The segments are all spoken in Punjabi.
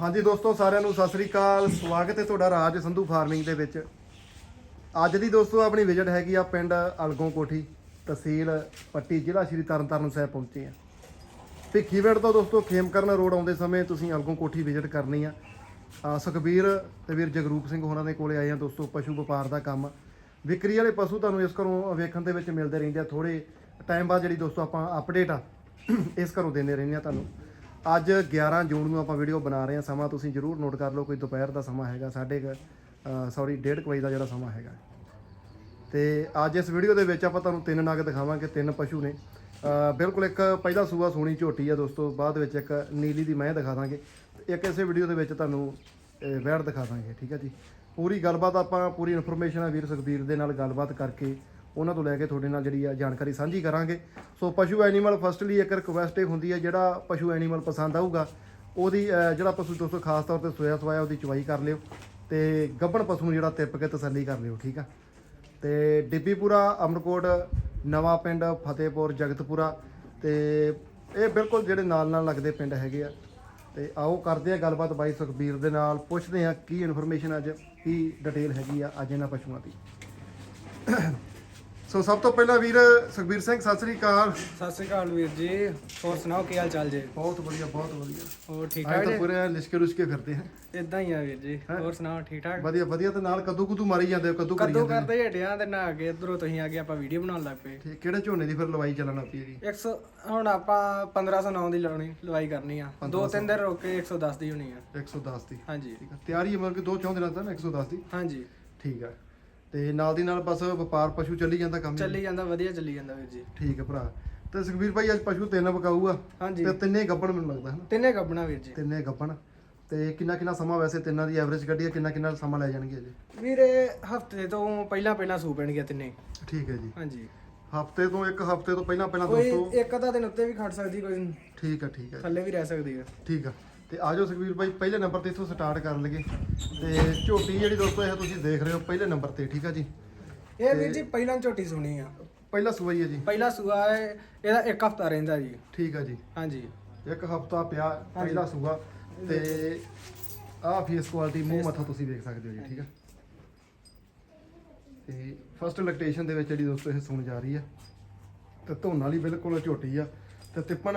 ਹਾਂਜੀ ਦੋਸਤੋ, ਸਾਰਿਆਂ ਨੂੰ ਸਤਿ ਸ੍ਰੀ ਅਕਾਲ। ਸਵਾਗਤ ਹੈ ਤੁਹਾਡਾ ਰਾਜ ਸੰਧੂ ਫਾਰਮਿੰਗ ਦੇ ਵਿੱਚ। ਅੱਜ ਦੀ ਦੋਸਤੋ, ਆਪਣੀ ਵਿਜ਼ਿਟ ਹੈਗੀ ਆ ਪਿੰਡ ਅਲਗੋਂ ਕੋਠੀ, ਤਹਿਸੀਲ ਪੱਟੀ, ਜ਼ਿਲ੍ਹਾ ਸ਼੍ਰੀ ਤਰਨਤਾਰਨ ਸਾਹਿਬ ਪਹੁੰਚੇ ਆ। ਭਿੱਖੀਵਿੰਡ ਤੋਂ ਦੋਸਤੋ, ਖੇਮਕਰਨ ਰੋਡ ਆਉਂਦੇ ਸਮੇਂ ਤੁਸੀਂ ਅਲਗੋਂ ਕੋਠੀ ਵਿਜ਼ਿਟ ਕਰਨੀ ਆ। ਸੁਖਬੀਰ ਤੇ ਵੀਰ ਜਗਰੂਪ ਸਿੰਘ ਹੋਰਾਂ ਦੇ ਕੋਲੇ ਆਏ ਆ ਦੋਸਤੋ, ਪਸ਼ੂ ਵਪਾਰ ਦਾ ਕੰਮ। ਵਿਕਰੀ ਵਾਲੇ ਪਸ਼ੂ ਤੁਹਾਨੂੰ ਇਸ ਘਰੋਂ ਵੇਖਣ ਦੇ ਵਿੱਚ ਮਿਲਦੇ ਰਹਿੰਦੇ ਆ। ਥੋੜੇ ਟਾਈਮ ਬਾਅਦ ਜਿਹੜੀ ਦੋਸਤੋ ਆਪਾਂ ਅਪਡੇਟ ਆ, ਇਸ ਘਰੋਂ ਦਿੰਦੇ ਰਹਿੰਦੇ ਆ ਤੁਹਾਨੂੰ। ਅੱਜ 11 ਜੂਨ ਨੂੰ ਆਪਾਂ ਵੀਡੀਓ ਬਣਾ ਰਹੇ ਹਾਂ। ਸਮਾਂ ਤੁਸੀਂ ਜਰੂਰ ਨੋਟ ਕਰ ਲਓ, ਕੋਈ ਦੁਪਹਿਰ ਦਾ ਸਮਾਂ ਹੈਗਾ, ਸਾਢੇ ਸੌਰੀ 1:30 ਵਜੇ ਦਾ ਜਿਹੜਾ ਸਮਾਂ ਹੈਗਾ। ਤੇ ਅੱਜ ਇਸ ਵੀਡੀਓ ਦੇ ਵਿੱਚ ਆਪਾਂ ਤੁਹਾਨੂੰ ਤਿੰਨ ਨਗ ਦਿਖਾਵਾਂਗੇ, ਤਿੰਨ ਪਸ਼ੂ ਨੇ। ਬਿਲਕੁਲ ਇੱਕ ਪਹਿਲਾ ਸੂਆ, ਸੋਣੀ ਝੋਟੀ ਆ ਦੋਸਤੋ, ਬਾਅਦ ਵਿੱਚ ਇੱਕ ਨੀਲੀ ਦੀ ਮੈਂ ਦਿਖਾ ਦਾਂਗੇ। ਤੇ ਇੱਕ ਇਸੇ ਵੀਡੀਓ ਦੇ ਵਿੱਚ ਤੁਹਾਨੂੰ ਵੈੜ ਦਿਖਾ ਦਾਂਗੇ, ਠੀਕ ਹੈ ਜੀ। ਪੂਰੀ ਗੱਲਬਾਤ ਆਪਾਂ, ਪੂਰੀ ਇਨਫੋਰਮੇਸ਼ਨ ਆ ਵੀਰ ਸੁਖਬੀਰ ਦੇ ਨਾਲ ਗੱਲਬਾਤ ਕਰਕੇ ਉਹਨਾਂ ਤੋਂ ਲੈ ਕੇ ਤੁਹਾਡੇ ਨਾਲ ਜਿਹੜੀ ਆ ਜਾਣਕਾਰੀ ਸਾਂਝੀ ਕਰਾਂਗੇ। ਸੋ ਪਸ਼ੂ ਐਨੀਮਲ ਫਸਟਲੀ ਇੱਕ ਰਿਕੁਐਸਟ ਇਹ ਹੁੰਦੀ ਹੈ ਜਿਹੜਾ ਪਸ਼ੂ ਐਨੀਮਲ ਪਸੰਦ ਆਊਗਾ, ਉਹਦੀ ਜਿਹੜਾ ਪਸ਼ੂ ਦੋਸਤੋ ਖਾਸ ਤੌਰ ਤੇ ਸੋਇਆ ਸਵਾਇਆ ਉਹਦੀ ਚਵਾਈ ਕਰ ਲਿਓ ਤੇ ਗੱਭਣ ਪਸ਼ੂ ਨੂੰ ਜਿਹੜਾ ਤਿੱਪ ਕੇ ਤਸੱਲੀ ਕਰ ਲਿਓ, ਠੀਕ ਆ? ਤੇ ਡਿੱਬੀਪੁਰਾ, ਅਮਰਕੋਟ, ਨਵਾਂ ਪਿੰਡ, ਫਤਿਹਪੁਰ, ਜਗਤਪੁਰਾ ਤੇ ਇਹ ਬਿਲਕੁਲ ਜਿਹੜੇ ਨਾਲ ਨਾਲ ਲੱਗਦੇ ਪਿੰਡ ਹੈਗੇ ਆ। ਤੇ ਆਓ ਕਰਦੇ ਆ ਗੱਲਬਾਤ ਬਾਈ ਸੁਖਬੀਰ ਦੇ ਨਾਲ, ਪੁੱਛਦੇ ਆ ਕੀ ਇਨਫੋਰਮੇਸ਼ਨ ਅੱਜ, ਕੀ ਡਿਟੇਲ ਹੈਗੀ ਆ ਅੱਜ ਇਹਨਾਂ ਪਸ਼ੂਆਂ ਦੀ। ਸੋ ਸਭ ਤੋਂ ਪਹਿਲਾਂ ਵੀਰ ਸੁਖਬੀਰ ਸਿੰਘ ਸਤਿ ਸ੍ਰੀ ਅਕਾਲ। ਸਤਿ ਸ਼੍ਰੀ ਅਕਾਲ ਵੀਰ ਜੀ ਹੋਰ ਸੁਣਾਓ ਕੀ ਹਾਲ ਚਾਲ ਜੀ? ਬਹੁਤ ਵਧੀਆ ਬਹੁਤ ਵਧੀਆ। ਹੋਰ ਠੀਕ ਠਾਕ ਤਾਂ ਜੀ? ਪੂਰੇ ਲਿਸ਼ਕੇ ਲੁਸ਼ਕੇ ਫਿਰਦੇ ਆ। ਇਦਾਂ ਹੀ ਆ ਵੀਰ ਜੀ ਹੋਰ ਸੁਣਾਓ ਠੀਕ ਠਾਕ? ਵਧੀਆ ਵਧੀਆ ਤੇ ਨਾਲ ਕੱਦੂ ਕੁਦੂ ਮਾਰੀ ਜਾਂਦੇ ਹੋ, ਕੱਦੂ ਕਰੀ ਕਦੋਂ ਕਰਦੇ ਹਟਿਆ ਤੇ ਨਾ ਅੱਗੇ ਇਧਰੋਂ ਤੁਸੀਂ ਆ ਗਏ ਆਪਾਂ ਵੀਡੀਓ ਬਣਾਉਣ ਲੱਗ ਪਏ। ਠੀਕ ਕਿਹੜੇ ਝੋਨੇ ਦੀ ਫਿਰ ਲਵਾਈ ਚੱਲਣ ਪਈ ਜੀ 100 ਹੁਣ ਆਪਾਂ 1509 ਦੀ ਲਾਉਣੀ ਲਵਾਈ ਕਰਨੀ ਆ। ਦੋ ਤਿੰਨ ਦਿਨ ਰੁਕ ਕੇ 110 ਦੀ ਹੋਣੀ ਆ। 110 ਦੀ। ਹਾਂਜੀ। ਠੀਕ ਆ ਤਿਆਰੀ ਹੈ ਮਤਲਬ ਕਿ ਦੋ ਚੌਂ ਦਿਨਾਂ ਤੱਕ 110 ਦੀ। ਹਾਂਜੀ। ਠੀਕ ਆ। ਤੇ ਨਾਲ ਦੀ ਨਾਲ ਬਸ ਵਪਾਰ ਪਸ਼ੂ ਚੱਲੀ ਜਾਂਦਾ ਕੰਮ ਚੱਲੀ ਜਾਂਦਾ ਵਧੀਆ ਚੱਲੀ ਜਾਂਦਾ ਵੀਰ ਜੀ। ਠੀਕ ਆ ਭਰਾ। ਤੇ ਸੁਖਬੀਰ ਭਾਈ ਅੱਜ ਪਸ਼ੂ ਤਿੰਨ ਵਿਕਾਊ ਆ ਹਾਂਜੀ। ਤੇ ਤਿੰਨੇ ਗੱਬਣ ਮੈਨੂੰ ਲੱਗਦਾ ਹੈ ਨਾ ਤਿੰਨੇ ਗੱਬਣਾ ਵੀਰ ਜੀ। ਤਿੰਨੇ ਗੱਬਣ ਤੇ ਕਿੰਨਾ ਕਿੰਨਾ ਸਮਾਂ ਵੈਸੇ ਤਿੰਨਾਂ ਦੀ ਐਵਰੇਜ ਕੱਢੀ ਆ ਕਿੰਨਾ ਕਿੰਨਾ ਸਮਾਂ ਲੈ ਜਾਣਗੇ ਅਜੇ? ਵੀਰੇ ਹਫ਼ਤੇ ਤੋਂ ਪਹਿਲਾਂ ਪਹਿਲਾਂ ਸੂ ਪੈਣਗੇ ਤਿੰਨੇ। ਠੀਕ ਹੈ ਜੀ। ਹਾਂਜੀ। ਹਫ਼ਤੇ ਤੋਂ ਇੱਕ ਹਫ਼ਤੇ ਤੋਂ ਪਹਿਲਾਂ ਪਹਿਲਾਂ ਕੋਈ ਦੋਸਤੋ। ਇੱਕ ਅੱਧਾ ਦਿਨ ਉੱਤੇ ਵੀ ਖੜ ਸਕਦੀ ਕੋਈ ਠੀਕ ਆ ਠੀਕ ਆ ਥੱਲੇ ਵੀ ਰਹਿ ਸਕਦੀ ਆ ਠੀਕ ਆ। ਤੇ ਆਜੋ ਸੁਖਬੀਰ ਭਾਈ ਪਹਿਲੇ ਨੰਬਰ ਤੇ ਇੱਥੋਂ ਸਟਾਰਟ ਕਰ ਲਈਏ। ਤੇ ਝੋਟੀ ਜਿਹੜੀ ਦੋਸਤੋ ਇਹ ਤੁਸੀਂ ਦੇਖ ਰਹੇ ਹੋ ਪਹਿਲੇ ਨੰਬਰ ਤੇ ਠੀਕ ਆ ਜੀ? ਇਹ ਵੀਰ ਜੀ ਪਹਿਲਾਂ ਝੋਟੀ ਸੁਣੀ ਆ। ਪਹਿਲਾ ਸੂਆ ਹੀ ਹੈ ਜੀ। ਪਹਿਲਾ ਸੂਆ ਹੈ ਇਹਦਾ ਇੱਕ ਹਫਤਾ ਰਹਿੰਦਾ ਜੀ। ਠੀਕ ਆ ਜੀ। ਹਾਂਜੀ। ਇੱਕ ਹਫਤਾ ਪਿਆ ਪਹਿਲਾ ਸੂਆ। ਤੇ ਆਹ ਫੇਸ ਕੁਆਲਿਟੀ ਮੂੰਹ ਮੱਥਾ ਤੁਸੀਂ ਦੇਖ ਸਕਦੇ ਹੋ ਜੀ ਠੀਕ ਆ। ਤੇ ਫਸਟ ਲੈਕਟੇਸ਼ਨ ਦੇ ਵਿੱਚ ਜਿਹੜੀ ਦੋਸਤੋ ਇਹ ਸੁਣ ਜਾ ਰਹੀ ਆ। ਤੇ ਧੋਣ ਵਾਲੀ ਬਿਲਕੁਲ ਝੋਟੀ ਆ। ਤੇ ਤਿੱਪਣ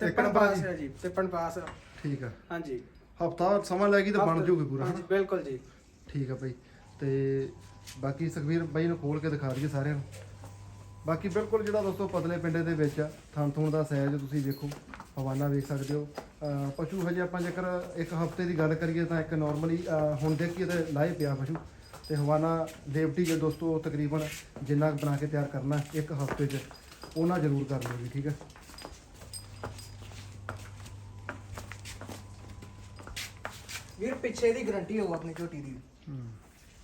ਤਿੱਪਣ ਪਾਸ ਹੈ ਜੀ ਤਿੱਪਣ ਪਾਸ। ਠੀਕ ਆ। ਹਾਂਜੀ। ਹਫਤਾ ਸਮਾਂ ਲੱਗੀ ਤਾਂ ਬਣ ਜੂਗੀ ਪੂਰਾ ਹਾਂਜੀ ਬਿਲਕੁਲ ਜੀ। ਠੀਕ ਆ ਭਾਈ ਤੇ ਬਾਕੀ ਸੁਖਵੀਰ ਬਾਈ ਨੂੰ ਖੋਲ ਕੇ ਦਿਖਾ ਦਈਏ ਸਾਰਿਆਂ ਨੂੰ। ਬਾਕੀ ਬਿਲਕੁਲ ਜਿਹੜਾ ਦੋਸਤੋ ਪਤਲੇ ਪਿੰਡੇ ਦੇ ਵਿੱਚ ਆ, ਥਣ ਥੁਣ ਦਾ ਸਾਈਜ਼ ਤੁਸੀਂ ਵੇਖੋ ਹਵਾਨਾ ਵੇਖ ਸਕਦੇ ਹੋ। ਪਸ਼ੂ ਹਜੇ ਆਪਾਂ ਜੇਕਰ ਇੱਕ ਹਫ਼ਤੇ ਦੀ ਗੱਲ ਕਰੀਏ ਤਾਂ ਇੱਕ ਨਾਰਮਲੀ ਹੁਣ ਦੇਖੀਏ ਤੇ ਲਾਏ ਪਿਆ ਪਸ਼ੂ। ਤੇ ਹਵਾਨਾ ਲੇਵਟੀ ਜੇ ਦੋਸਤੋ ਤਕਰੀਬਨ ਜਿੰਨਾ ਬਣਾ ਕੇ ਤਿਆਰ ਕਰਨਾ ਇੱਕ ਹਫ਼ਤੇ 'ਚ ਉਹਨਾਂ ਜ਼ਰੂਰ ਕਰ ਲਓ ਜੀ ਠੀਕ ਹੈ ਵੀਰ ਪਿੱਛੇ ਦੀ ਗਾਰੰਟੀ ਹੋਊ ਆਪਣੀ ਝੋਟੀ ਦੀ।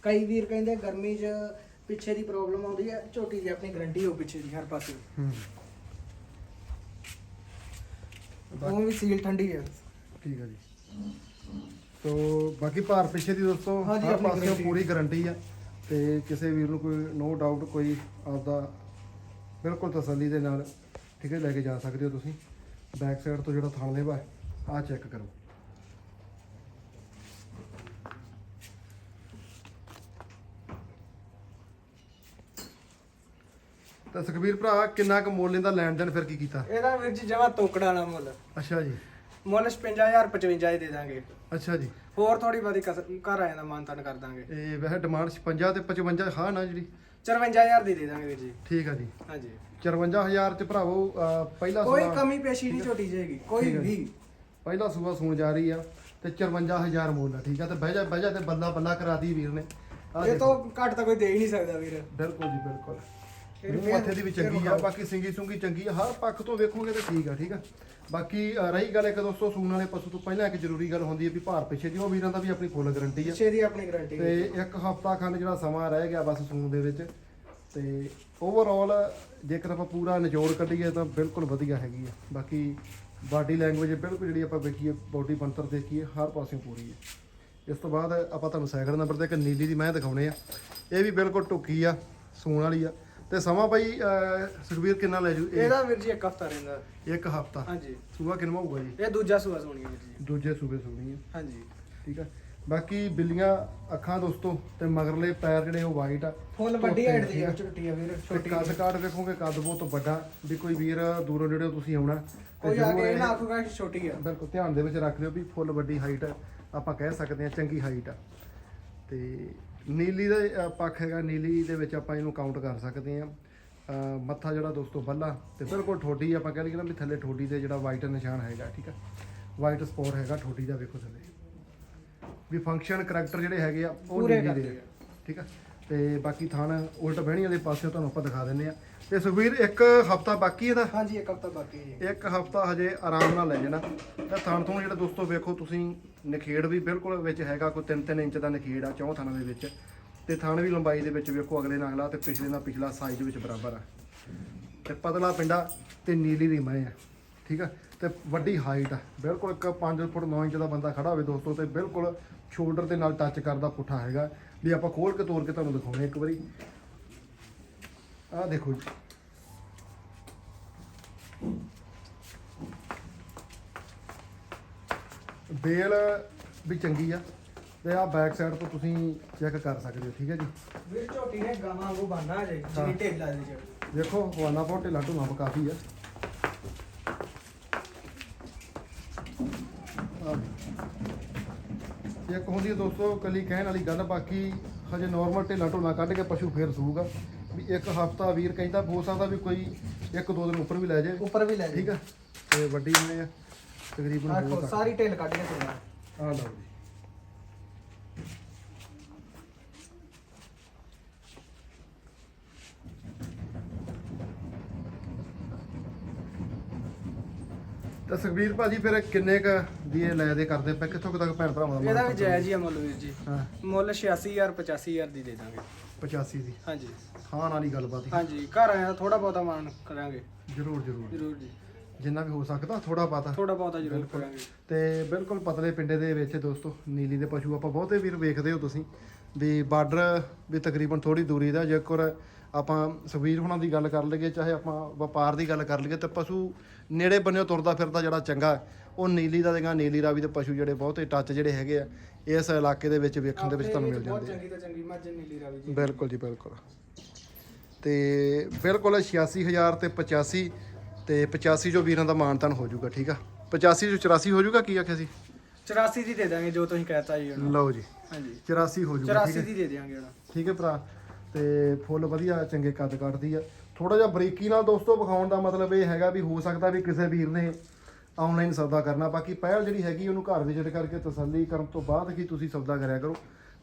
ਕਈ ਵੀਰ ਕਹਿੰਦੇ ਗਰਮੀ 'ਚ ਪਿੱਛੇ ਦੀ ਪ੍ਰੋਬਲਮ ਆਉਂਦੀ ਹੈ ਝੋਟੀ ਦੀ ਆਪਣੀ ਗਾਰੰਟੀ ਹੋਊ ਪਿੱਛੇ ਦੀ ਹਰ ਪਾਸੇ। ਹੂੰ। ਉਹ ਵੀ ਸੀਲ ਠੰਡੀ ਹੈ। ਠੀਕ ਹੈ ਜੀ। ਤੋ ਬਾਕੀ ਭਾਰ ਪਿੱਛੇ ਦੀ ਦੋਸਤੋ ਹਾਂਜੀ, ਹਰ ਆਪਣੀ ਪਾਸਿਓਂ guarantee। ਪੂਰੀ ਗਾਰੰਟੀ ਆ ਤੇ ਕਿਸੇ ਵੀਰ ਨੂੰ ਕੋਈ ਨੋ ਡਾਊਟ ਕੋਈ ਆਪਦਾ ਬਿਲਕੁਲ ਤਸੱਲੀ ਦੇ ਨਾਲ ਠੀਕ ਹੈ ਲੈ ਕੇ ਜਾ ਸਕਦੇ ਹੋ ਤੁਸੀਂ। ਬੈਕ ਸਾਈਡ ਤੋਂ ਜਿਹੜਾ ਥਣ ਲੇਵਾ ਆ ਚੈੱਕ ਕਰੋ। ਤਾਂ ਸੁਖਬੀਰ ਭਰਾ ਕਿੰਨਾ ਕੁ ਮੁੱਲ ਇਹਦਾ ਲੈਣ ਦੇਣ ਫਿਰ ਕੀ ਕੀਤਾ? ਇਹਦਾ ਵੀਰ ਜੀ ਜਮਾ ਤੋਕੜਾ ਵਾਲਾ ਮੁੱਲ। ਅੱਛਾ ਜੀ। ਮੁੱਲ 55000 55 ਹੀ ਦੇ ਦਾਂਗੇ। ਅੱਛਾ ਜੀ। ਹੋਰ ਥੋੜੀ ਕਸ- ਘਰ ਆ ਜਾਂਦਾ ਮਾਨਤਨ ਕਰ ਦਾਂਗੇ। ਇਹ ਵੈਸੇ ਡਿਮਾਂਡ 56 ਤੇ 55 ਹਾਂ ਨਾ ਜਿਹੜੀ? 54000 ਦੀ ਦੇ ਦਾਂਗੇ ਵੀਰ ਜੀ। ਠੀਕ ਆ ਜੀ। ਹਾਂਜੀ। 54000 ਚ ਭਰਾਵੋ ਅਹ, ਪਹਿਲਾ ਕੋਈ ਸੂਆ ਕਮੀ ਪੇਸ਼ੀ ਨਹੀਂ ਝੋਟੀ ਜਾਏਗੀ ਕੋਈ ਠੀਕ ਹੈ। ਵੀ। ਪਹਿਲਾ ਸੂਆ ਸੂਣ ਜਾ ਰਹੀ ਆ ਤੇ 54000 ਮੁੱਲ ਆ ਠੀਕ ਆ ਤੇ ਬਹਿ ਜਾ ਬਹਿ ਜਾ ਤੇ ਬੱਲਾ ਬੱਲਾ ਕਰਾਦੀ ਵੀਰ ਨੇ। ਆਹ ਇਹ ਦੇਖੋ। ਤੋਂ ਘੱਟ ਤਾਂ ਕੋਈ ਦੇ ਹੀ ਨਹੀਂ ਸਕਦਾ ਵੀਰ। ਬਿਲਕੁਲ ਜੀ ਬਿਲਕੁਲ। ਮੂੰਹ ਮੱਥੇ ਦੀ ਵੀ ਚੰਗੀ ਆ। ਬਾਕੀ ਸਿੰਗੀ ਸੁੰਗੀ ਚੰਗੀ ਆ ਹਰ ਪੱਖ ਤੋਂ ਵੇਖੋਗੇ ਤੇ ਠੀਕ ਆ ਠੀਕ ਆ। ਬਾਕੀ ਰਹੀ ਗੱਲ ਇੱਕ ਦੋਸਤੋ ਸੂਣ ਵਾਲੇ ਪਸ਼ੂ ਤੋਂ ਪਹਿਲਾਂ ਇੱਕ ਜ਼ਰੂਰੀ ਗੱਲ ਹੁੰਦੀ ਹੈ ਵੀ ਭਾਰ ਪਿੱਛੇ ਦੀ ਉਹ ਵੀਰਾਂ ਦਾ ਵੀ ਆਪਣੀ ਫੁੱਲ ਗਾਰੰਟੀ ਆ। ਪਿੱਛੇ ਦੀ ਆਪਣੀ ਗਾਰੰਟੀ ਤੇ ਇੱਕ ਹਫਤਾ ਖੰਡ ਜਿਹੜਾ ਸਮਾਂ ਰਹਿ ਗਿਆ ਬਸ ਸੂਣ ਦੇ ਵਿੱਚ ਤੇ ਓਵਰਆਲ ਜੇਕਰ ਆਪਾਂ ਪੂਰਾ ਨਿਚੋੜ ਕੱਢੀਏ ਤਾਂ ਬਿਲਕੁਲ ਵਧੀਆ ਹੈਗੀ ਆ। ਬਾਕੀ ਬਾਡੀ ਲੈਂਗੁਏਜ ਬਿਲਕੁਲ ਜਿਹੜੀ ਆਪਾਂ ਵੇਖੀਏ ਬੋਡੀ ਬੰਤਰ ਦੇਖੀਏ ਹਰ ਪਾਸਿਓਂ ਪੂਰੀ ਹੈ ਇਸ ਤੋਂ ਬਾਅਦ ਆਪਾਂ ਤੁਹਾਨੂੰ ਸੈਕਿੰਡ ਨੰਬਰ ਤੇ ਇੱਕ ਨੀਲੀ ਦੀ ਮੈਂ ਦਿਖਾਉਣੇ ਆ। ਇਹ ਵੀ ਬਿਲਕੁਲ ਟੁੱਕੀ ਆ ਸੂਣ ਵਾਲੀ ਆ। ਤੇ ਸਮਾਂ ਬਾਈ ਅਹ, ਸੁਖਬੀਰ ਕਿੰਨਾ ਲੈ ਜੂ? ਇਹ ਇਹਦਾ ਵੀਰ ਜੀ ਇੱਕ ਹਫਤਾ ਰਹਿੰਦਾ। ਇੱਕ ਹਫਤਾ? ਹਾਂਜੀ। ਸੂਆ ਕਿੰਨਾ ਹੋਊਗਾ ਜੀ? ਇਹ ਦੂਜਾ ਸੂਆ ਸੋਣੀ ਵੀਰ ਜੀ। ਦੂਜੇ ਸੂਬੇ ਸੁਣੀ ਹੈ। ਹਾਂਜੀ। ਠੀਕ ਆ। ਬਾਕੀ ਬਿੱਲੀਆਂ ਅੱਖਾਂ ਦੋਸਤੋ ਤੇ ਮਗਰਲੇ ਪੈਰ ਜਿਹੜੇ ਉਹ ਵਾਈਟ ਆ। ਫੁੱਲ ਵੱਡੀ ਧੋਤੇ ਹਾਈਟ ਦੀ ਆ। ਆ ਵੀਰ ਛੋਟੀ ਕੱਦ ਕਾਠ ਵੇਖੋਗੇ ਕੱਦ ਬਹੁਤ ਵੱਡਾ ਵੀ ਕੋਈ ਵੀਰ ਦੂਰੋਂ ਜਿਹੜੇ ਤੁਸੀਂ ਆਉਣਾ ਤੇ ਕੋਈ ਆ ਜ਼ਰੂਰ ਕੇ ਇਹ ਇਹ- ਨਾ ਆਖੂਗਾ ਕਿ ਛੋਟੀ ਆ। ਬਿਲਕੁਲ ਧਿਆਨ ਦੇ ਵਿੱਚ ਰੱਖ ਲਿਓ ਵੀ ਫੁੱਲ ਵੱਡੀ ਹਾਈਟ ਆਪਾਂ ਕਹਿ ਸਕਦੇ ਹਾਂ ਚੰਗੀ ਹਾਈਟ ਆ। ਤੇ ਨੀਲੀ ਦਾ ਪੱਖ ਹੈਗਾ ਨੀਲੀ ਦੇ ਵਿੱਚ ਆਪਾਂ ਇਹਨੂੰ ਕਾਊਂਟ ਕਰ ਸਕਦੇ ਅਹ, ਮੱਥਾ ਜਿਹੜਾ ਦੋਸਤੋ ਬੱਲਾ ਤੇ ਬਿਲਕੁਲ ਠੋਡੀ ਆਪਾਂ ਕਹਿ ਲਈਏ ਨਾ ਵੀ ਥੱਲੇ ਠੋਡੀ ਦੇ ਜਿਹੜਾ ਵਾਈਟ ਨਿਸ਼ਾਨ ਹੈਗਾ ਠੀਕ ਆ? ਵਾਈਟ ਸਪੋਰ ਹੈਗਾ ਠੋਡੀ ਦਾ ਵੇਖੋ ਥੱਲੇ। ਵੀ ਫੰਕਸ਼ਨ ਕਰੈਕਟਰ ਜਿਹੜੇ ਹੈਗੇ ਆ ਉਹ ਨੀਲੀ ਦੇ ਆ। ਠੀਕ ਆ? ਤੇ ਬਾਕੀ ਥਣ ਉਲਟ ਬਹਿਣੀਆਂ ਦੇ ਪਾਸੇ ਤੁਹਾਨੂੰ ਆਪਾਂ ਦਿਖਾ ਦਿੰਨੇ ਆ। ਤੇ ਸੁਖਵੀਰ ਇੱਕ ਹਫਤਾ ਬਾਕੀ ਇਹਦਾ ਹਾਂਜੀ ਇੱਕ ਹਫਤਾ ਬਾਕੀ ਜੀ। ਇੱਕ ਹਫਤਾ ਹਜੇ ਆਰਾਮ ਨਾਲ ਲੈ ਜਾਣਾ। ਤੇ ਥਣ ਤੋਂ ਜਿਹੜਾ ਦੋਸਤੋ ਵੇਖੋ ਤੁਸੀਂ ਨਖੇੜ ਵੀ ਬਿਲਕੁਲ ਵਿੱਚ ਹੈਗਾ ਕੋਈ 3-3 ਇੰਚ ਦਾ ਨਖੇੜ ਆ ਚੌਂ ਥਣਾਂ ਦੇ ਵਿੱਚ। ਤੇ ਥਣ ਵੀ ਲੰਬਾਈ ਦੇ ਵਿੱਚ ਵੇਖੋ ਅਗਲੇ ਨਾਲ ਅਗਲਾ ਤੇ ਪਿਛਲੇ ਨਾਲ ਪਿਛਲਾ ਸਾਈਜ਼ ਵਿੱਚ ਬਰਾਬਰ ਆ। ਤੇ ਪਤਲਾ ਪਿੰਡਾ ਤੇ ਨੀਲੀ ਦੀ ਮੈਂ ਆ ਠੀਕ ਆ? ਤੇ ਵੱਡੀ ਹਾਈਟ ਆ। ਬਿਲਕੁਲ ਇੱਕ 5 ਫੁੱਟ 9 ਇੰਚ ਦਾ ਬੰਦਾ ਖੜਾ ਹੋਵੇ ਦੋਸਤੋ ਤੇ ਬਿਲਕੁਲ ਸ਼ੋਲਡਰ ਦੇ ਨਾਲ ਟੱਚ ਕਰਦਾ ਪੁੱਠਾ ਹੈਗਾ। ਵੀ ਆਪਾਂ ਖੋਲ ਕੇ ਤੋੜ ਕੇ ਤੁਹਾਨੂੰ ਦਿਖਾਉਣੇ ਇੱਕ ਵਾਰੀ। ਆਹ ਦੇਖੋ ਜੀ। ਬੇਲ ਵੀ ਚੰਗੀ ਆ ਤੇ ਆ ਬੈਕ ਸਾਈਡ ਤੋਂ ਤੁਸੀਂ ਚੈੱਕ ਕਰ ਸਕਦੇ ਹੋ ਠੀਕ ਹੈ ਜੀ? ਵੀਰ ਝੋਟੀ ਨੇ ਗਾਵਾਂ ਉਹ ਬੰਨਾ ਜੇ। ਜਿਹੜੀ ਢੇਲਾ ਦੇ ਚ ਦੇਖੋ ਹਵਾਨਾ ਬਹੁਤ ਢਿੱਲਾ ਕਾਫੀ ਆ। ਇੱਕ ਹੁੰਦੀ ਹੈ ਦੋਸਤੋ ਕੱਲੀ ਕਹਿਣ ਵਾਲੀ ਗੱਲ ਬਾਕੀ ਹਜੇ ਨਾਰਮਲ ਢਿੱਲਾ ਢੁਲਾ ਕੱਢ ਕੇ ਪਸ਼ੂ ਫੇਰ ਸੂਗਾ ਵੀ ਇੱਕ ਹਫਤਾ ਵੀਰ ਕਹਿੰਦਾ ਹੋ ਸਕਦਾ ਵੀ ਕੋਈ ਇੱਕ ਦੋ ਦਿਨ ਉੱਪਰ ਵੀ ਲੈ ਜਾਏ ਉੱਪਰ ਵੀ ਲੈ ਠੀਕ ਆ? ਤੇ ਵੱਡੀ ਨੇ ਆ ਤਕਰੀਬਨ ਆਖੋ ਬਹੁਤ ਆ ਸਾਰੀ ਢੇਲ ਕੱਢ ਕੇ ਆਹ ਲਓ ਜੀ। ਤਾਂ ਸੁਖਬੀਰ ਭਾਜੀ ਫਿਰ ਕਿੰਨੇ ਕ ਦੀ ਇਹ ਲੈ ਦੇ ਕਰਦੇ ਪਏ? ਕਿੱਥੋਂ ਕੁ ਤੱਕ ਭੈਣ ਭਰਾਵਾਂ ਦਾ ਇਹਦਾ ਵੀ ਜਾਇਜ਼ ਹੀ ਆ ਮੁੱਲ ਵੀਰ ਜੀ। ਹਾਂ। ਮੁੱਲ 86000 85000 ਦੀ ਦੇ ਦਾਂਗੇ। 85 ਦੀ। ਹਾਂਜੀ। ਖਾਣ ਵਾਲੀ ਗੱਲਬਾਤ ਹੀ। ਹਾਂਜੀ ਘਰ ਆਇਆ ਥੋੜਾ ਬਹੁਤਾ ਮਾਨ ਕਰਾਂਗੇ। ਜਰੂਰ ਜਰੂਰ। ਜ਼ਰੂਰ ਜੀ। ਜਿੰਨਾ ਵੀ ਹੋ ਸਕਦਾ ਥੋੜਾ ਪਾਤਾ ਥੋੜਾ ਬਹੁਤਾ ਜ਼ਰੂਰ। ਕਰਾਂਗੇ। ਤੇ ਬਿਲਕੁਲ ਪਤਲੇ ਪਿੰਡੇ ਦੇ ਵਿੱਚ ਦੋਸਤੋ ਨੀਲੀ ਦੇ ਪਸ਼ੂ ਆਪਾਂ ਬਹੁਤੇ ਵੀਰ ਵੇਖਦੇ ਹੋ ਤੁਸੀਂ। ਵੀ ਬਾਰਡਰ ਵੀ ਤਕਰੀਬਨ ਥੋੜੀ ਦੂਰੀ ਦਾ ਜੇਕਰ ਆਪਾਂ ਸੁਖਬੀਰ ਹੁਣਾਂ ਦੀ ਗੱਲ ਕਰ ਲਈਏ ਚਾਹੇ ਆਪਾਂ ਵਪਾਰ ਦੀ ਗੱਲ ਕਰ ਲਈਏ ਤੇ ਪਸ਼ੂ ਨੇੜੇ ਬੰਨਿਓ ਤੁਰਦਾ ਫਿਰਦਾ ਜਿਹੜਾ ਚੰਗਾ ਉਹ ਨੀਲੀ ਦਾ ਦੇਗਾ ਨੀਲੀ ਰਾਵੀ ਦੇ ਪਸ਼ੂ ਜਿਹੜੇ ਬਹੁਤੇ ਟੱਚ ਜਿਹੜੇ ਹੈਗੇ ਆ ਇਸ ਇਲਾਕੇ ਦੇ ਵਿੱਚ ਵੇਖਣ ਦੇ ਵਿੱਚ ਤੁਹਾਨੂੰ ਮਿਲ ਬਹੁਤ ਜਾਂਦੇ ਆ। ਚੰਗੀ ਤੋਂ ਚੰਗੀ ਮੱਝ ਨੀਲੀ ਰਾਵੀ ਜੀ। ਬਿਲਕੁਲ ਜੀ ਬਿਲਕੁਲ। ਤੇ ਬਿਲਕੁਲ 86000 ਤੇ 85 ਤੇ 85 ਜੋ ਵੀਰਾਂ ਦਾ ਮਾਨਤਨ ਹੋ ਜਾਊਗਾ ਠੀਕ ਆ? 85 ਜੋ 84 ਹੋ ਜਾਊਗਾ ਕੀ ਆਖਿਆ ਸੀ? 84 ਦੀ ਦੇ ਦਾਂਗੇ ਜੋ ਤੁਸੀਂ ਕਹਿਤਾ ਜੀ ਹੁਣ। ਲਓ ਜੀ ਹਾਂਜੀ। 84 ਹੋ ਜਾਊਗਾ ਠੀਕ 84 ਹੈ ਦੀ ਦੇ ਦਿਆਂਗੇ ਹੁਣ। ਠੀਕ ਹੈ ਭਰਾ ਤੇ ਫੁੱਲ ਵਧੀਆ ਚੰਗੇ ਕੱਦ ਕੱਢਦੀ ਆ। ਥੋੜਾ ਜਿਹਾ ਬਰੀਕੀ ਨਾਲ ਦੋਸਤੋ ਵਿਖਾਉਣ ਦਾ ਮਤਲਬ ਇਹ ਹੈਗਾ ਵੀ ਹੋ ਸਕਦਾ ਵੀ ਕਿਸੇ ਵੀਰ ਨੇ ਆਨਲਾਈਨ ਸੌਦਾ ਕਰਨਾ। ਬਾਕੀ ਪਹਿਲ ਜਿਹੜੀ ਹੈਗੀ ਉਹਨੂੰ ਘਰ ਵਿਜ਼ਿਟ ਕਰਕੇ ਤਸੱਲੀ ਕਰਨ ਤੋਂ ਬਾਅਦ ਹੀ ਤੁਸੀਂ ਸੌਦਾ ਕਰਿਆ ਕਰੋ।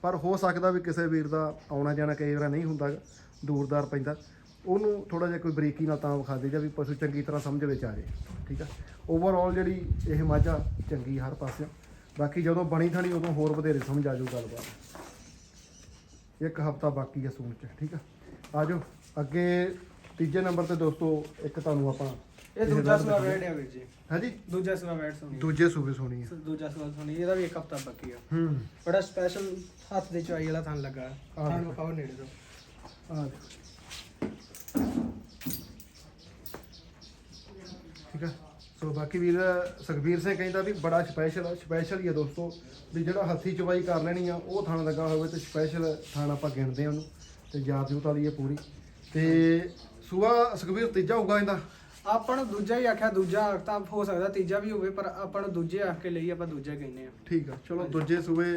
ਪਰ ਹੋ ਸਕਦਾ ਵੀ ਕਿਸੇ ਵੀਰ ਦਾ ਆਉਣਾ ਜਾਣਾ ਕਈ ਵਾਰ ਨਹੀਂ ਹੁੰਦਾ ਗਾ, ਦੂਰਦਾਰ ਪੈਂਦਾ। ਉਹਨੂੰ ਥੋੜਾ ਜਿਹਾ ਕੋਈ ਬਰੀਕੀ ਨਾਲ ਤਾਂ ਵਿਖਾ ਦੇ ਵੀ ਪਸ਼ੂ ਚੰਗੀ ਤਰ੍ਹਾਂ ਸਮਝ ਵਿੱਚ ਆ ਜਾਏ ਠੀਕ ਆ? ਓਵਰਆਲ ਜਿਹੜੀ ਇਹ ਮਾਝਾ ਚੰਗੀ ਹਰ ਪਾਸਿਓਂ। ਬਾਕੀ ਜਦੋਂ ਬਣੀ ਥਣੀ ਉਦੋਂ ਹੋਰ ਵਧੇਰੇ ਸਮਝ ਆ ਜਾਊ ਗੱਲਬਾਤ। ਇੱਕ ਹਫਤਾ ਬਾਕੀ ਹੈ ਸੂਣ ਚ ਠੀਕ ਆ? ਆਜੋ ਅੱਗੇ ਤੀਜੇ ਨੰਬਰ ਤੇ ਦੋਸਤੋ ਇੱਕ ਤੁਹਾਨੂੰ ਆਪਾਂ ਇਹ ਦੂਜਾ ਸਵਾ ਵੈਡ ਹੈ ਵੀਰ ਜੀ। ਹਾਂਜੀ? ਦੂਜਾ ਸਵਾ ਵੈਡ ਸੁਣੀ ਦੂਜੇ ਸੂਬੇ ਸੋਣੀ ਹੈ ਦੂਜਾ ਸਵਾ ਸੁਣੀ ਇਹਦਾ ਵੀ ਇੱਕ ਹਫਤਾ ਬਾਕੀ ਆ। ਹੂੰ। ਬੜਾ ਸਪੈਸ਼ਲ ਹੱਥ ਦੇ ਚਵਾਈ ਵਾਲਾ ਥਣ ਲੱਗਾ। ਦੇਖੋ। ਵਿਖਾਓ ਨੇੜੇ ਤੋਂ। ਆ ਠੀਕ ਆ? ਸੋ ਬਾਕੀ ਵੀਰ ਸੁਖਬੀਰ ਸਿੰਘ ਕਹਿੰਦਾ ਵੀ ਬੜਾ ਸਪੈਸ਼ਲ ਸਪੈਸ਼ਲ ਹੀ ਆ ਦੋਸਤੋ ਵੀ ਜਿਹੜਾ ਹੱਥੀ ਚਵਾਈ ਕਰ ਲੈਣੀ ਆ ਉਹ ਥਾਣਾ ਲੱਗਾ ਹੋਵੇ ਤੇ ਸਪੈਸ਼ਲ ਥਾਣਾ ਆਪਾਂ ਗਿਣਦੇ ਆ ਉਹਨੂੰ ਤੇ ਯਾਦ ਜੂਤ ਵਾਲੀ ਹੈ ਪੂਰੀ। ਤੇ ਸੂਆ ਸੁਖਬੀਰ ਤੀਜਾ ਹੋਊਗਾ ਇਹਦਾ ਆਪਾਂ ਨੂੰ ਦੂਜਾ ਹੀ ਆਖਿਆ ਦੂਜਾ ਤਾਂ ਹੋ ਸਕਦਾ ਤੀਜਾ ਵੀ ਹੋਵੇ ਪਰ ਆਪਾਂ ਨੂੰ ਦੂਜੇ ਆਖ ਕੇ ਲਈ ਆਪਾਂ ਦੂਜਾ ਕਹਿੰਦੇ ਆ। ਠੀਕ ਆ ਚਲੋ ਦੂਜੇ ਸੂਬੇ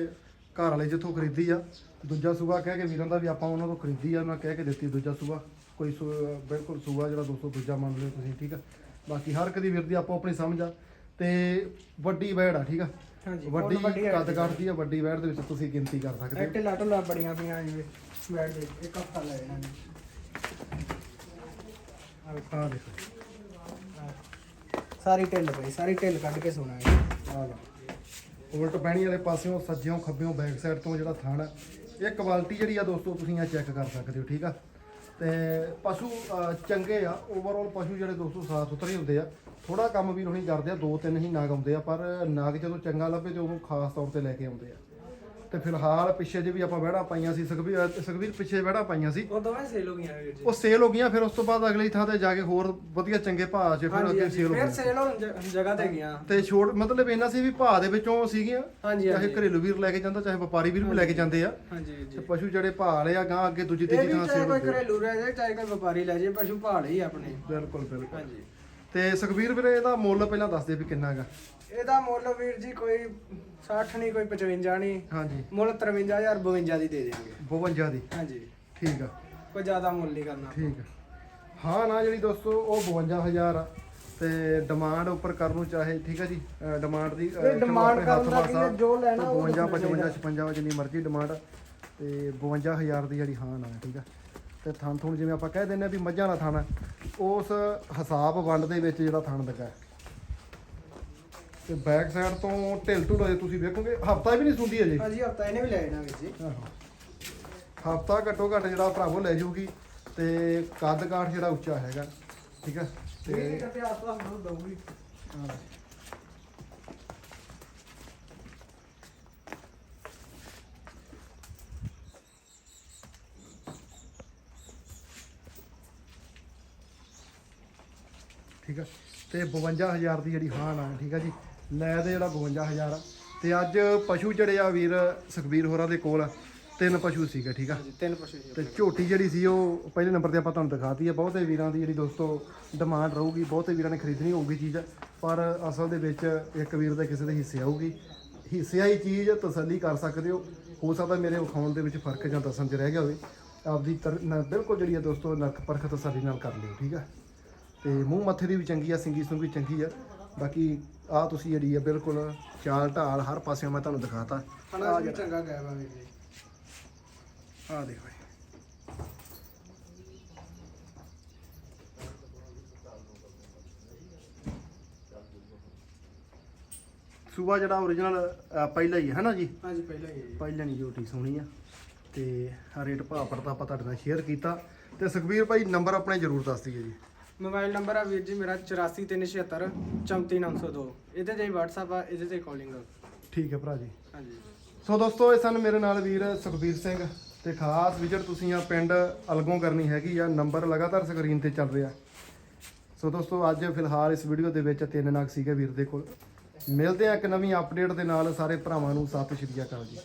ਘਰ ਵਾਲੇ ਜਿੱਥੋਂ ਖਰੀਦੀ ਆ ਦੂਜਾ ਸੂਬਾ ਕਹਿ ਕੇ ਵੀਰਾਂ ਦਾ ਵੀ ਆਪਾਂ ਉਹਨਾਂ ਤੋਂ ਖਰੀਦੀ ਆ ਉਹਨਾਂ ਕਹਿ ਕੇ ਦਿੱਤੀ ਦੂਜਾ ਸੂਬਾ ਕੋਈ ਸੂ- ਬਿਲਕੁਲ ਸੂਬਾ ਜਿਹੜਾ ਦੋਸਤੋ ਦੂਜਾ ਮੰਨ ਲਿਓ ਤੁਸੀਂ ਠੀਕ ਆ। ਬਾਕੀ ਹਰ ਇੱਕ ਦੀ ਵੀਰ ਦੀ ਆਪੋ ਆਪਣੀ ਸਮਝ ਆ। ਤੇ ਵੱਡੀ ਵੈੜ ਆ ਠੀਕ ਆ? ਹਾਂਜੀ ਵੱਡੀ ਕੱਦ ਕੱਟਦੀ ਆ ਵੱਡੀ ਵੈੜ ਦੇ ਵਿੱਚ ਤੁਸੀਂ ਗਿਣਤੀ ਕਰ ਸਕਦੇ ਹੋ ਐਕਟੇ ਲਾਟੋ ਲਾ ਬੜੀਆਂ ਪਈਆਂ ਜਿਵੇਂ ਬੈਠ ਦੇ ਇੱਕ ਹਫਤਾ ਲੈ ਇਹਨਾਂ ਨੇ ਆ ਦੇਖੋ। ਸਾਰੀ ਢਿੱਲ ਪਈ ਸਾਰੀ ਢਿੱਲ ਕੱਢ ਕੇ ਸੋਣਾ ਹੈ ਆ ਲਓ। ਉਲਟ ਪੈਣੀ ਵਾਲੇ ਪਾਸਿਓਂ ਸੱਜਿਓਂ ਖੱਬਿਓਂ ਬੈਕ ਸਾਈਡ ਤੋਂ ਜਿਹੜਾ ਥਣ ਇਹ ਕੁਆਲਿਟੀ ਜਿਹੜੀ ਆ ਦੋਸਤੋ ਤੁਸੀਂ ਆ ਚੈੱਕ ਕਰ ਸਕਦੇ ਹੋ ਠੀਕ ਆ? ਤੇ ਪਸ਼ੂ ਅਹ, ਚੰਗੇ ਆ। ਓਵਰਆਲ ਪਸ਼ੂ ਜਿਹੜੇ ਦੋਸਤੋ ਸਾਫ਼ ਸੁਥਰੇ ਹੁੰਦੇ ਆ। ਥੋੜਾ ਕੰਮ ਵੀ ਨਹੀਂ ਕਰਦੇ ਆ ਦੋ ਤਿੰਨ ਹੀ ਨਾਗ ਆਉਂਦੇ ਆ ਪਰ ਨਾਗ ਜਦੋਂ ਚੰਗਾ ਲੱਭੇ ਤੇ ਉਹਨੂੰ ਖਾਸ ਤੌਰ ਤੇ ਲੈ ਕੇ ਆਉਂਦੇ ਆ। ਤੇ ਫਿਲਹਾਲ ਪਿੱਛੇ ਜੇ ਵੀ ਆਪਾਂ ਵਹਿੜਾ ਪਾਈਆਂ ਸੀ ਸੁਖਬੀਰ ਸੁਖਬੀਰ ਪਿੱਛੇ ਵਹਿੜਾ ਪਾਈਆਂ ਸੀ। ਉਹ ਦੋਵੇਂ ਸੇਲ ਹੋ ਗਈਆਂ ਵੀਰ ਜੀ। ਉਹ ਸੇਲ ਹੋ ਗਈਆਂ ਫਿਰ ਉਸ ਤੋਂ ਬਾਅਦ ਅਗਲੀ ਥਾਂ ਤੇ ਜਾ ਕੇ ਹੋਰ ਵਧੀਆ ਚੰਗੇ ਭਾਅ 'ਚ ਫਿਰ ਅੱਗੇ ਸੇਲ ਹੋ ਫਿਰ ਗਈਆਂ। ਸੇਲ ਹੋਣ ਜ- ਜਗ੍ਹਾ ਤੇ ਗਿਆ ਤੇ ਛੋਟ ਮਤਲਬ ਇਹਨਾਂ ਸੀ ਵੀ ਭਾਅ ਦੇ ਵਿੱਚੋਂ ਸੀਗੀਆਂ ਹਾਂਜੀ ਚਾਹੇ ਹਾਂਜੀ। ਘਰੇਲੂ ਵੀਰ ਲੈ ਕੇ ਜਾਂਦਾ ਚਾਹੇ ਵਪਾਰੀ ਵੀਰ ਵੀ ਲੈ ਕੇ ਜਾਂਦੇ ਆ। ਹਾਂਜੀ ਵੀਰ ਤੇ ਜੀ ਪਸ਼ੂ ਜਿਹੜੇ ਭਾਅ ਵਾਲੇ ਆ ਗਾਂ ਅੱਗੇ ਦੂਜੀ ਇਹ ਤੀਜੀ ਵੀ ਥਾਂ ਚਾਹੇ ਸੇਲ ਕੋਈ ਆ। ਘਰੇਲੂ ਰਹਿ ਜਾਏ ਚਾਹੇ ਕੋਈ ਵਪਾਰੀ ਲੈ ਜਾਏ ਪਸ਼ੂ ਭਾਲ ਹੀ ਆਪਣੇ। ਬਿਲਕੁਲ ਬਿਲਕੁਲ। ਹਾਂਜੀ। ਤੇ ਸੁਖਬੀਰ ਵੀਰੇ ਇਹਦਾ ਮੁੱਲ ਪਹਿਲਾਂ ਦੱਸ ਦੇ ਵੀ ਕਿੰਨਾ ਹੈਗਾ। ਇਹਦਾ ਮੁੱਲ ਵੀਰ ਜੀ ਕੋਈ 60 ਨਹੀਂ ਕੋਈ 55 ਨਹੀਂ ਹਾਂਜੀ। ਮੁੱਲ 53000 52 ਦੀ ਦੇ ਦੇਵਾਂਗੇ 52 ਦੀ? ਹਾਂਜੀ। ਠੀਕ ਆ। ਕੋਈ ਜ਼ਿਆਦਾ ਮੁੱਲ ਨਹੀਂ ਕਰਨਾ। ਠੀਕ ਆ। ਹਾਂ ਨਾ ਜਿਹੜੀ ਦੋਸਤੋ ਉਹ 52000 ਆ। ਤੇ ਡਿਮਾਂਡ ਉੱਪਰ ਕਰਨ ਨੂੰ ਚਾਹੇ ਠੀਕ ਹੈ ਜੀ? ਡਿਮਾਂਡ ਦੀ ਆਪਣੇ ਕਰਨ ਦਾ ਜੋ ਲੈਣਾ ਉਹ 52 ਦੱਸਣਾ 55 56 ਜਿੰਨੀ ਮਰਜ਼ੀ ਡਿਮਾਂਡ ਤੇ 52000 ਦੀ ਜਿਹੜੀ ਹਾਂ ਨਾ ਠੀਕ ਆ? ਤੇ ਥਣ ਥੁਣ ਜਿਵੇਂ ਆਪਾਂ ਕਹਿ ਦਿੰਦੇ ਆ ਵੀ ਮੱਝਾਂ ਦਾ ਥਣ ਆ, ਉਸ ਹਿਸਾਬ ਵੰਡ ਦੇ ਵਿੱਚ ਜਿਹੜਾ ਥਣ ਲੱਗਾ। ਤੇ ਬੈਕ ਸਾਈਡ ਤੋਂ ਢਿੱਲ ਢੁੱਲ ਜੇ ਤੁਸੀਂ ਵੇਖੋਗੇ ਹਫਤਾ ਵੀ ਨਹੀਂ ਸੁੰਦੀ ਅਜੇ ਹਾਂਜੀ। ਹਫਤਾ ਇਹਨੇ ਵੀ ਲੈ ਜਾਣਾ ਵੀਰ ਜੀ। ਹਫਤਾ ਘੱਟੋ ਘੱਟ ਜਿਹੜਾ ਭਰਾਵੋ ਲੈ ਜਾਊਗੀ ਤੇ ਕੱਦ ਕਾਠ ਜਿਹੜਾ ਉੱਚਾ ਹੈਗਾ ਠੀਕ ਹੈ ਤੇ ਕਿਤੇ ਆਸ-ਪਾਸ ਦੁੱਧ ਦਊਗੀ। ਹਾਂ। ਠੀਕ ਹੈ ਤੇ 52000 ਦੀ ਜਿਹੜੀ ਹਾਂ ਨਾ ਠੀਕ ਹੈ ਜੀ। ਲੈ ਦੇ ਜਿਹੜਾ 52000 ਆ। ਤੇ ਅੱਜ ਪਸ਼ੂ ਜਿਹੜੇ ਆ ਵੀਰ ਸੁਖਬੀਰ ਹੋਰਾਂ ਦੇ ਕੋਲ। ਤਿੰਨ ਪਸ਼ੂ ਸੀਗੇ ਠੀਕ ਆ? ਤਿੰਨ ਪਸ਼ੂ ਤੇ ਝੋਟੀ ਜਿਹੜੀ ਸੀ ਉਹ ਪਹਿਲੇ ਨੰਬਰ ਤੇ ਆਪਾਂ ਤੁਹਾਨੂੰ ਦਿਖਾਤੀ ਹੈ ਬਹੁਤੇ ਵੀਰਾਂ ਦੀ ਜਿਹੜੀ ਦੋਸਤੋ ਡਿਮਾਂਡ ਰਹੂਗੀ ਬਹੁਤੇ ਵੀਰਾਂ ਨੇ ਖਰੀਦਣੀ ਹੋਊਗੀ ਚੀਜ਼ ਪਰ ਅਸਲ ਦੇ ਵਿੱਚ ਇੱਕ ਵੀਰ ਦੇ ਕਿਸੇ ਦੇ ਹਿੱਸੇ ਆਊਗੀ। ਹਿੱਸੇ ਆਈ ਚੀਜ਼ ਤਸੱਲੀ ਕਰ ਸਕਦੇ ਹੋ। ਹੋ ਸਕਦਾ ਮੇਰੇ ਵਿਖਾਉਣ ਦੇ ਵਿੱਚ ਫ਼ਰਕ ਜਾਂ ਦੱਸਣ 'ਚ ਰਹਿ ਗਿਆ ਹੋਵੇ। ਆਪਦੀ ਬਿਲਕੁਲ ਜਿਹੜੀ ਹੈ ਦੋਸਤੋ ਨਰਕ ਪਰਖ ਤਸੱਲੀ ਨਾਲ ਕਰ ਲਿਓ ਠੀਕ ਆ? ਤੇ ਮੂੰਹ ਮੱਥੇ ਦੀ ਵੀ ਚੰਗੀ ਆ ਸਿੰਗੀ ਸੁੰਗੀ ਚੰਗੀ ਆ। ਬਾਕੀ ਆ ਤੁਸੀਂ ਜਿਹੜੀ ਆ ਬਿਲਕੁਲ ਚਾਲ ਢਾਲ ਹਰ ਪਾਸਿਓਂ ਮੈਂ ਤੁਹਾਨੂੰ ਦਿਖਾਤਾ। ਖਾਣਾ ਵੀ ਚੰਗਾ ਵੀਰ। ਜੀ ਆ ਦੇਖੋ ਜੀ। ਸੂਬਾ ਜਿਹੜਾ ਓਰੀਜਨਲ ਪਹਿਲਾ ਹੀ ਹੈ ਨਾ ਜੀ? ਹਾਂਜੀ ਪਹਿਲਾਂ ਹੀ ਹੈ ਜੀ। ਪਹਿਲਾਂ ਨਹੀਂ ਝੋਟੀ ਸੋਹਣੀ ਆ। ਤੇ ਰੇਟ ਭਾਅ ਪੜਤਾ ਆਪਾਂ ਤੁਹਾਡੇ ਨਾਲ ਸ਼ੇਅਰ ਕੀਤਾ। ਤੇ ਸੁਖਬੀਰ ਭਾਈ ਨੰਬਰ ਆਪਣੇ ਜ਼ਰੂਰ ਦੱਸ ਦਈਏ ਜੀ। ਮੋਬਾਈਲ ਨੰਬਰ ਆ ਵੀਰ ਜੀ ਮੇਰਾ 84376 34902 ਇਹਦੇ ਤੇ ਹੀ WhatsApp ਆ ਇਹਦੇ ਤੇ ਕਾਲਿੰਗ ਆ। ਠੀਕ ਹੈ ਭਰਾ ਜੀ। ਹਾਂਜੀ। ਸੋ ਦੋਸਤੋ ਇਹ ਸਨ ਮੇਰੇ ਨਾਲ ਵੀਰ ਸੁਖਬੀਰ ਸਿੰਘ ਤੇ ਖਾਸ ਵਿਜ਼ਿਟ ਤੁਸੀਂ ਆ ਪਿੰਡ ਅਲਗੋਂ ਕਰਨੀ ਹੈਗੀ ਆ ਨੰਬਰ ਲਗਾਤਾਰ ਸਕਰੀਨ ਤੇ ਚੱਲ ਰਿਹਾ। ਸੋ ਦੋਸਤੋ ਅੱਜ ਫਿਲਹਾਲ ਇਸ ਵੀਡੀਓ ਦੇ ਵਿੱਚ ਤਿੰਨ ਨਗ ਸੀਗੇ ਵੀਰ ਦੇ ਕੋਲ। ਮਿਲਦੇ ਆ ਇੱਕ ਨਵੀਂ ਅਪਡੇਟ ਦੇ ਨਾਲ ਸਾਰੇ ਭਰਾਵਾਂ ਨੂੰ ਸਤਿ ਸ਼੍ਰੀ ਅਕਾਲ ਜੀ।